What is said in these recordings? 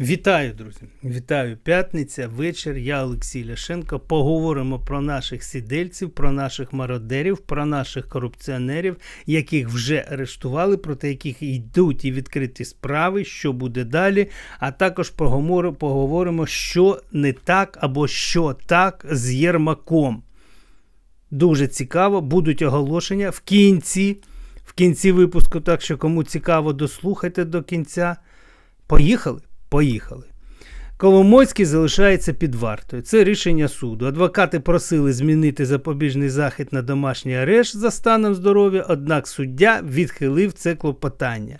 Вітаю, друзі! Вітаю п'ятниця, вечір. Я Олексій Ляшенко. Поговоримо про наших сідельців, про наших мародерів, про наших корупціонерів, яких вже арештували, проти яких йдуть і відкриті справи, що буде далі. А також поговоримо, що не так або що так з Єрмаком. Дуже цікаво, будуть оголошення в кінці. В кінці випуску, так що кому цікаво, дослухайте до кінця. Поїхали? Поїхали. Коломойський залишається під вартою. Це рішення суду. Адвокати просили змінити запобіжний захід на домашній арешт за станом здоров'я, однак суддя відхилив це клопотання.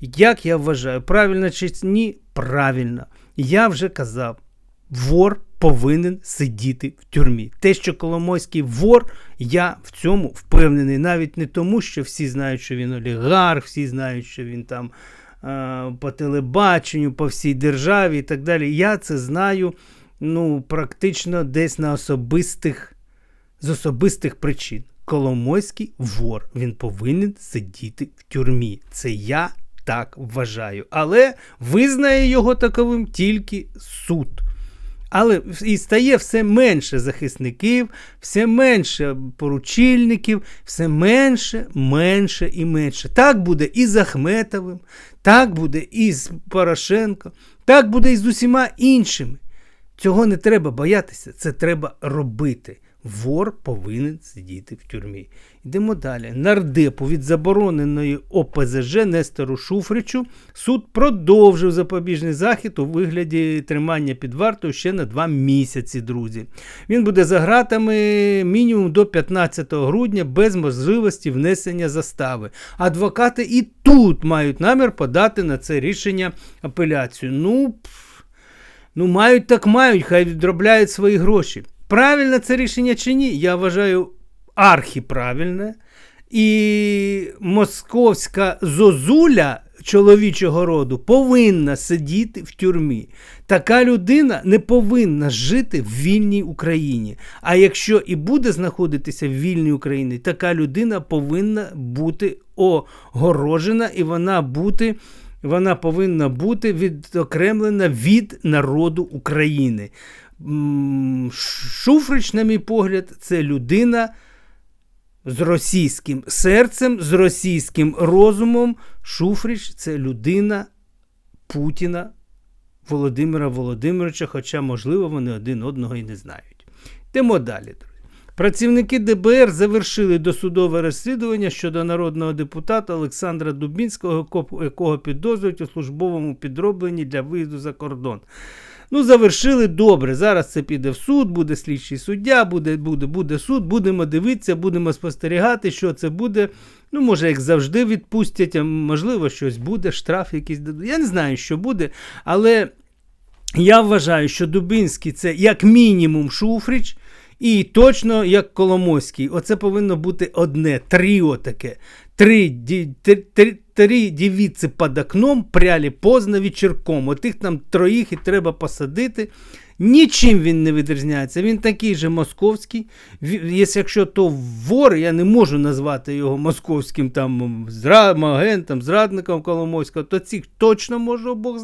Як я вважаю, правильно чи ні? Правильно. Я вже казав, вор повинен сидіти в тюрмі. Те, що Коломойський вор, я в цьому впевнений. Навіть не тому, що всі знають, що він олігарх, всі знають, що він там по телебаченню, по всій державі і так далі. Я це знаю ну, практично десь на особистих, з особистих причин. Коломойський вор, він повинен сидіти в тюрмі. Це я так вважаю. Але визнає його таковим тільки суд. Але і стає все менше захисників, все менше поручильників, все менше, менше і менше. Так буде і з Ахметовим, так буде і з Порошенко, так буде і з усіма іншими. Цього не треба боятися, це треба робити. Вор повинен сидіти в тюрмі. Йдемо далі. Нардепу від забороненої ОПЗЖ Нестору Шуфричу суд продовжив запобіжний захід у вигляді тримання під вартою ще на два місяці, друзі. Він буде за гратами мінімум до 15 грудня без можливості внесення застави. Адвокати і тут мають намір подати на це рішення апеляцію. Ну, ну мають так мають, хай відробляють свої гроші. Правильне це рішення чи ні? Я вважаю архіправильне. І московська зозуля чоловічого роду повинна сидіти в тюрмі. Така людина не повинна жити в вільній Україні. А якщо і буде знаходитися в вільній Україні, така людина повинна бути огорожена і вона бути. Вона повинна бути відокремлена від народу України. Шуфрич, на мій погляд, це людина з російським серцем, з російським розумом. Шуфрич це людина Путіна Володимира Володимировича, хоча, можливо, вони один одного і не знають. Йдемо далі. Працівники ДБР завершили досудове розслідування щодо народного депутата Олександра Дубінського, якого підозрюють у службовому підробленні для виїзду за кордон. Ну, завершили добре. Зараз це піде в суд, буде слідчий суддя, буде буде, буде суд, будемо дивитися, будемо спостерігати, що це буде. Ну, може, як завжди, відпустять, а можливо, щось буде, штраф якийсь. Я не знаю, що буде, але я вважаю, що Дубинський це як мінімум Шуфрич. І точно як Коломойський, оце повинно бути одне тріо таке. Три три, три, три дівіці під окном пряли поздно вечірком. Отих там троїх і треба посадити. Нічим він не відрізняється. Він такий же московський. Якщо то вор, я не можу назвати його московським там агентом, зрадником Коломойського, то цих точно може обох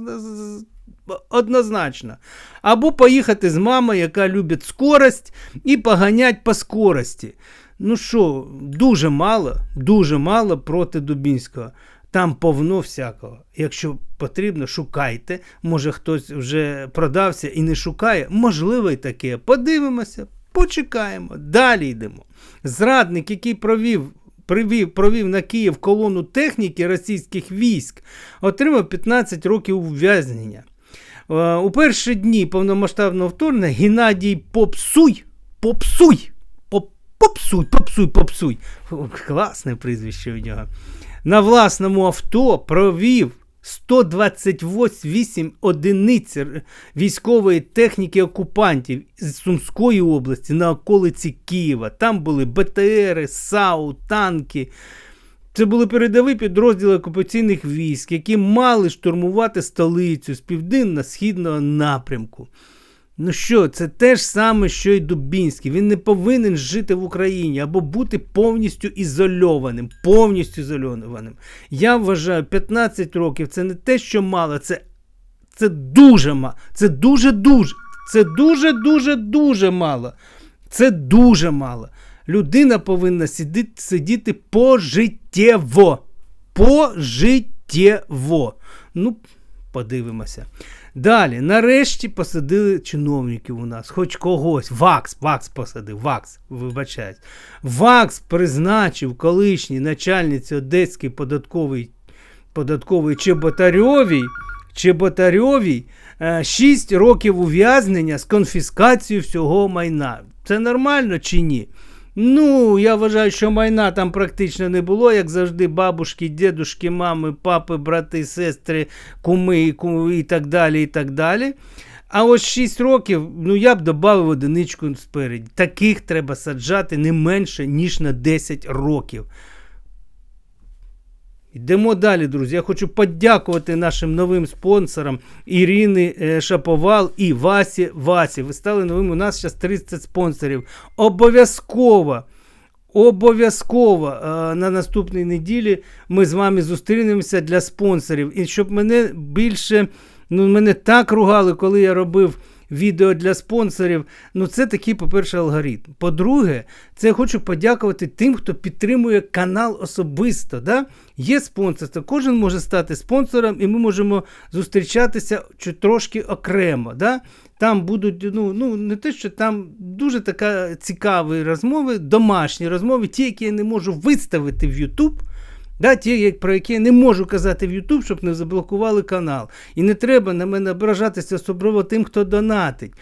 однозначно. Або поїхати з мамою, яка любить скорость, і поганять по скорості. Ну що, дуже мало, дуже мало проти Дубінського. Там повно всякого. Якщо потрібно, шукайте. Може хтось вже продався і не шукає. Можливо, і таке. Подивимося, почекаємо, далі йдемо. Зрадник, який провів. Привів, провів на Київ колону техніки російських військ, отримав 15 років ув'язнення. Е, у перші дні повномасштабного вторгнення Геннадій Попсуй, Попсуй, Поп, Попсуй, Попсуй, Попсуй. Класне прізвище у нього. На власному авто провів 128 одиниць військової техніки окупантів з Сумської області на околиці Києва. Там були БТРи, САУ, танки. Це були передові підрозділи окупаційних військ, які мали штурмувати столицю з південно-східного напрямку. Ну що, це те ж саме, що й Дубінський. Він не повинен жити в Україні або бути повністю ізольованим. Повністю ізольованим. Я вважаю, 15 років це не те, що мало, це Це дуже мало. Це дуже-дуже. Це дуже-дуже-дуже мало. Це дуже мало. Людина повинна сидіти, сидіти пожиттєво. Пожиттєво. Ну, подивимося. Далі, нарешті посадили чиновників у нас, хоч когось. Вакс, Вакс посадив, Вакс, вибачаюсь. Вакс призначив колишній начальниці Одеської податкової податкової Чеботарьовій, Чеботарьовій 6 років ув'язнення з конфіскацією всього майна. Це нормально чи ні? Ну, я вважаю, що майна там практично не було, як завжди, бабушки, дідушки, мами, папи, брати, сестри, куми куми, і так далі. і так далі. А ось 6 років, ну я б додав одиничку спереді. Таких треба саджати не менше, ніж на 10 років. Йдемо далі, друзі. Я хочу подякувати нашим новим спонсорам Ірини е, Шаповал і Васі Васі. Ви стали новим. У нас зараз 30 спонсорів. Обов'язково. Обов'язково е, на наступній неділі ми з вами зустрінемося для спонсорів. І щоб мене більше, ну мене так ругали, коли я робив відео для спонсорів. Ну, це такий, по-перше, алгоритм. По-друге, це хочу подякувати тим, хто підтримує канал особисто. Да? Є спонсорство, кожен може стати спонсором, і ми можемо зустрічатися трошки окремо. Да? Там будуть, ну, ну не те, що там дуже така цікаві розмови, домашні розмови, ті, які я не можу виставити в YouTube. Да, Ті, про які я не можу казати в YouTube, щоб не заблокували канал. І не треба на мене ображатися, особливо тим, хто донатить.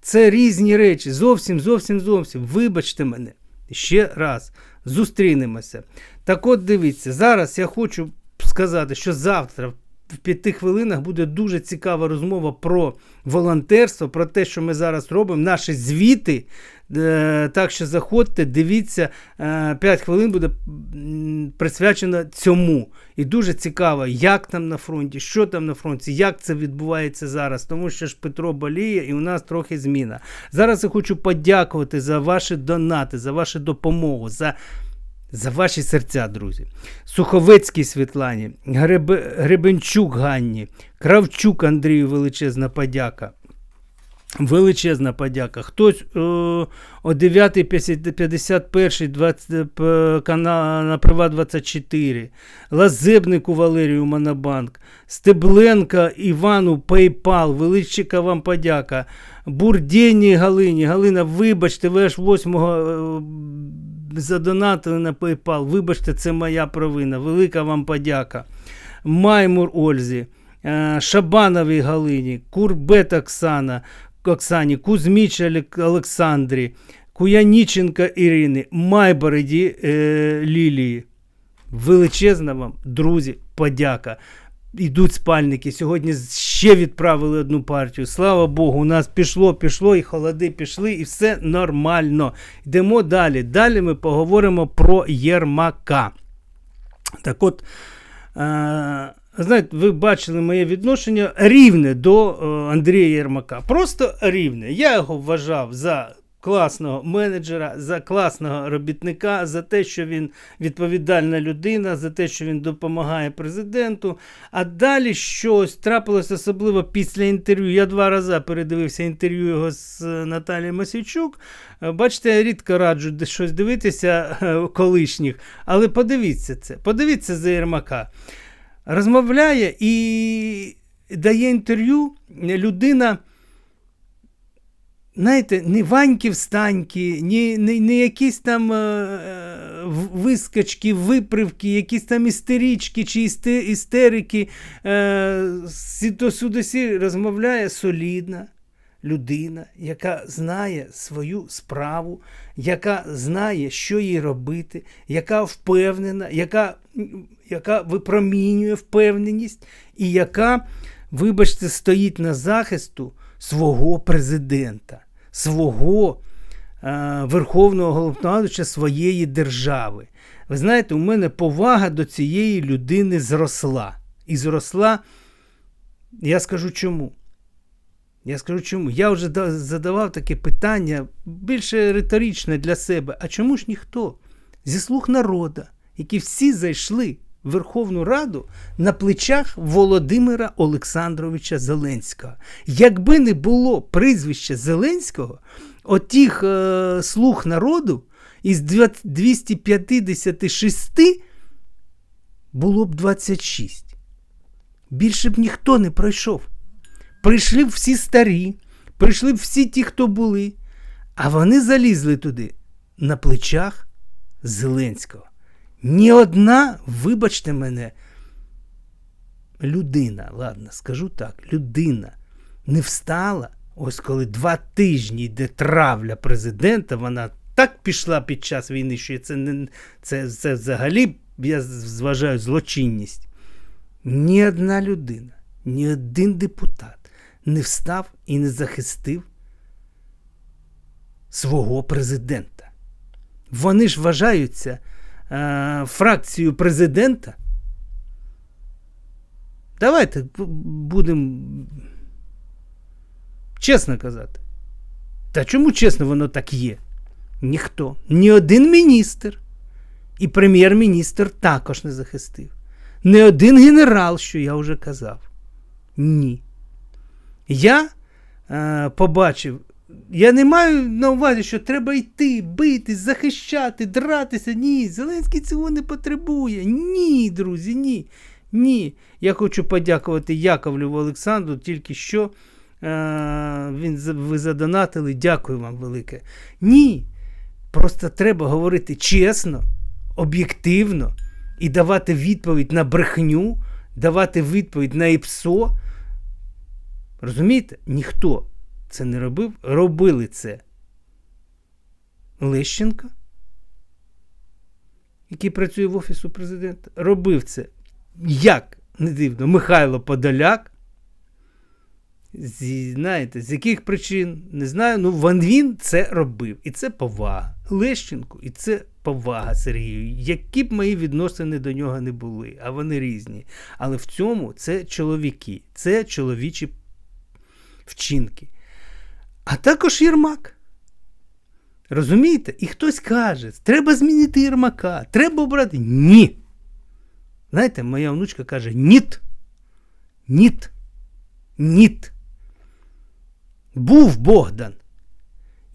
Це різні речі. Зовсім, зовсім, зовсім. Вибачте мене. Ще раз зустрінемося. Так от дивіться, зараз я хочу сказати, що завтра. В п'яти хвилинах буде дуже цікава розмова про волонтерство, про те, що ми зараз робимо, наші звіти Е, так що заходьте, дивіться, 5 е, хвилин буде присвячено цьому. І дуже цікаво, як там на фронті, що там на фронті, як це відбувається зараз. Тому що ж Петро боліє і у нас трохи зміна. Зараз я хочу подякувати за ваші донати, за вашу допомогу. за за ваші серця, друзі. Суховецькій Світлані, Греб... Гребенчук Ганні, Кравчук Андрію величезна подяка. Величезна подяка. Хтось о, о 9.51 канал на Прива 24, Лазебнику Валерію Монобанк, Стебленка Івану PayPal, величка вам подяка. Бурдєнні Галині. Галина, вибачте, ви аж 8-го задонатили на PayPal. Вибачте, це моя провина. Велика вам подяка. Маймур Ользі. Е, Шабановій Галині, Курбет Оксана, Оксані, Кузьміч Олександрі, Куяніченка Ірини, Майбороді е, Лілії. Величезна вам, друзі, подяка. Йдуть спальники. Сьогодні ще відправили одну партію. Слава Богу, у нас пішло, пішло, і холоди пішли, і все нормально. Йдемо далі. Далі ми поговоримо про Єрмака. Так от. Е знаєте, ви бачили моє відношення рівне до е, Андрія Єрмака. Просто рівне. Я його вважав за класного менеджера, за класного робітника, за те, що він відповідальна людина, за те, що він допомагає президенту. А далі щось трапилось особливо після інтерв'ю. Я два рази передивився інтерв'ю його з е, Наталією Масючук. Е, бачите, я рідко раджу щось дивитися колишніх, але подивіться це, подивіться за Єрмака розмовляє і дає інтерв'ю людина. Знаєте, не ваньки встаньки, ні, не, не якісь там е, вискочки, випривки, якісь там істерички чи істерики. Е, сюди розмовляє солідна людина, яка знає свою справу, яка знає, що їй робити, яка впевнена, яка яка випромінює впевненість, і яка, вибачте, стоїть на захисту свого президента, свого е, Верховного головнокомандувача своєї держави. Ви знаєте, у мене повага до цієї людини зросла. І зросла, я скажу чому. Я скажу чому. Я вже задавав таке питання більше риторичне для себе. А чому ж ніхто? Зі слуг народа, які всі зайшли Верховну Раду на плечах Володимира Олександровича Зеленського. Якби не було прізвища Зеленського, отих е, слуг народу із 256 було б 26. Більше б ніхто не пройшов. Прийшли б всі старі, прийшли б всі ті, хто були, а вони залізли туди на плечах Зеленського. Ні одна, вибачте мене, людина, ладно, скажу так, людина не встала, ось коли два тижні йде травля президента, вона так пішла під час війни, що це, не, це, це взагалі, я зважаю, злочинність. Ні одна людина, ні один депутат не встав і не захистив свого президента. Вони ж вважаються е, фракцією президента. Давайте будемо чесно казати. Та чому чесно воно так є? Ніхто. Ні один міністр. І прем'єр-міністр також не захистив. Не один генерал, що я вже казав. Ні. Я е, побачив я не маю на увазі, що треба йти, бити, захищати, дратися. Ні, Зеленський цього не потребує. Ні, друзі, ні. Ні. Я хочу подякувати Яковлеву Олександру, тільки що е- він, ви задонатили. Дякую вам велике. Ні. Просто треба говорити чесно, об'єктивно і давати відповідь на брехню, давати відповідь на ІПСО. Розумієте? Ніхто це не робив, робили це Лещенко, який працює в Офісу президента, робив це як не дивно, Михайло Подоляк. Зі, знаєте, з яких причин, не знаю, ну він це робив. І це повага. Лещенку, і це повага Сергію. Які б мої відносини до нього не були, а вони різні. Але в цьому це чоловіки, це чоловічі вчинки а також Єрмак. Розумієте? І хтось каже, треба змінити Єрмака, треба обрати. Ні. Знаєте, моя внучка каже: ніт. Ніт. Ніт. Був Богдан,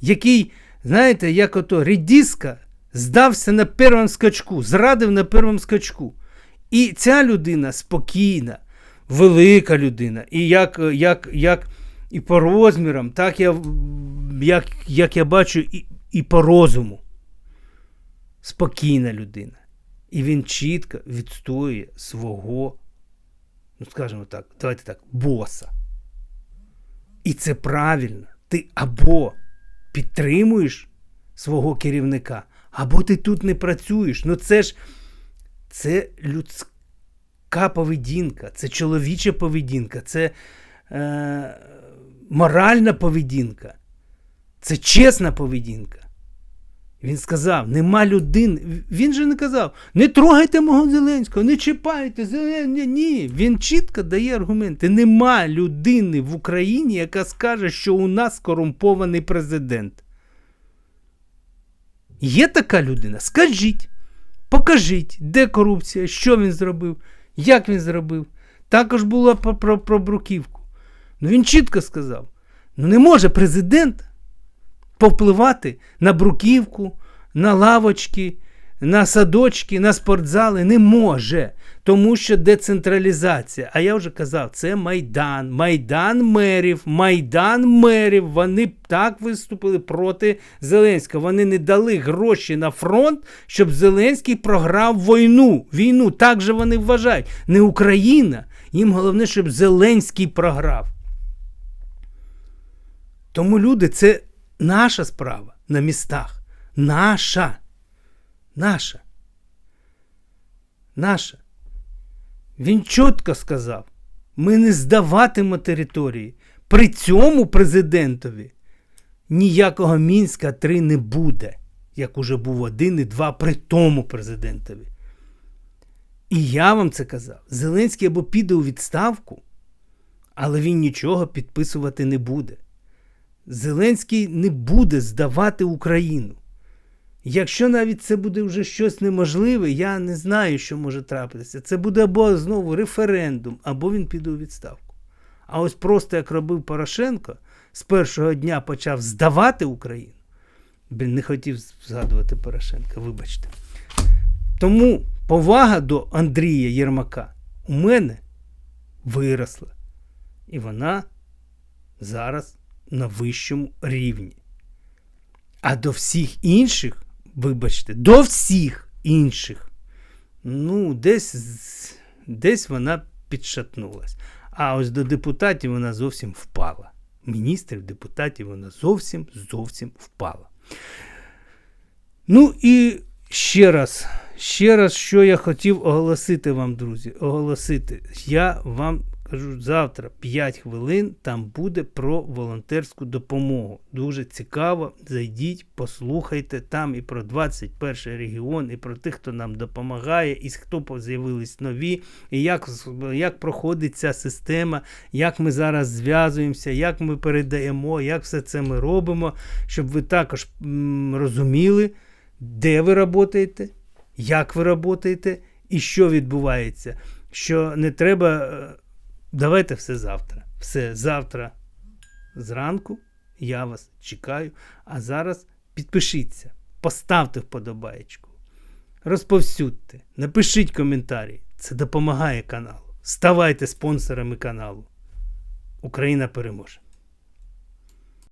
який, знаєте, як ото Редіска здався на першому скачку, зрадив на першому скачку. І ця людина спокійна, велика людина. І як, як, як і по розмірам, так я, як як я бачу, і, і по розуму. Спокійна людина. І він чітко відстоює свого, ну скажімо так, давайте так, боса. І це правильно. Ти або підтримуєш свого керівника, або ти тут не працюєш. Ну це ж це людська поведінка, це чоловіча поведінка, це. Е, моральна поведінка, це чесна поведінка. Він сказав: нема людини. Він же не казав, не трогайте мого Зеленського, не чіпайте Зеленського. Ні. Він чітко дає аргументи. Нема людини в Україні, яка скаже, що у нас корумпований президент. Є така людина? Скажіть, покажіть, де корупція, що він зробив, як він зробив. Також було про, про, про Бруківку. Ну він чітко сказав: ну не може президент повпливати на бруківку, на лавочки, на садочки, на спортзали. Не може. Тому що децентралізація. А я вже казав, це Майдан, Майдан мерів, Майдан мерів. Вони так виступили проти Зеленського. Вони не дали гроші на фронт, щоб Зеленський програв війну. Війну. Так же вони вважають. Не Україна. Їм головне, щоб Зеленський програв. Тому люди, це наша справа на містах. Наша. Наша. Наша. Він чітко сказав: ми не здаватимо території. При цьому президентові ніякого Мінська 3 не буде, як уже був один і два при тому президентові. І я вам це казав: Зеленський або піде у відставку, але він нічого підписувати не буде. Зеленський не буде здавати Україну. Якщо навіть це буде вже щось неможливе, я не знаю, що може трапитися. Це буде або знову референдум, або він піде у відставку. А ось просто як робив Порошенко, з першого дня почав здавати Україну. Блін, не хотів згадувати Порошенка, вибачте. Тому повага до Андрія Єрмака у мене виросла. І вона зараз на вищому рівні. А до всіх інших, вибачте, до всіх інших, ну, десь, десь вона підшатнулась. А ось до депутатів вона зовсім впала. Міністрів, депутатів вона зовсім зовсім впала. Ну і ще раз, ще раз, що я хотів оголосити вам, друзі. Оголосити. Я вам кажу завтра 5 хвилин там буде про волонтерську допомогу. Дуже цікаво. Зайдіть, послухайте там і про 21 регіон, і про тих, хто нам допомагає, і хто з'явились нові, і як, як проходить ця система, як ми зараз зв'язуємося, як ми передаємо, як все це ми робимо, щоб ви також м, розуміли, де ви працюєте, як ви працюєте і що відбувається. Що не треба. Давайте все завтра. Все завтра зранку. Я вас чекаю. А зараз підпишіться, поставте вподобаєчку, розповсюдьте, напишіть коментарі. Це допомагає каналу. Ставайте спонсорами каналу. Україна переможе!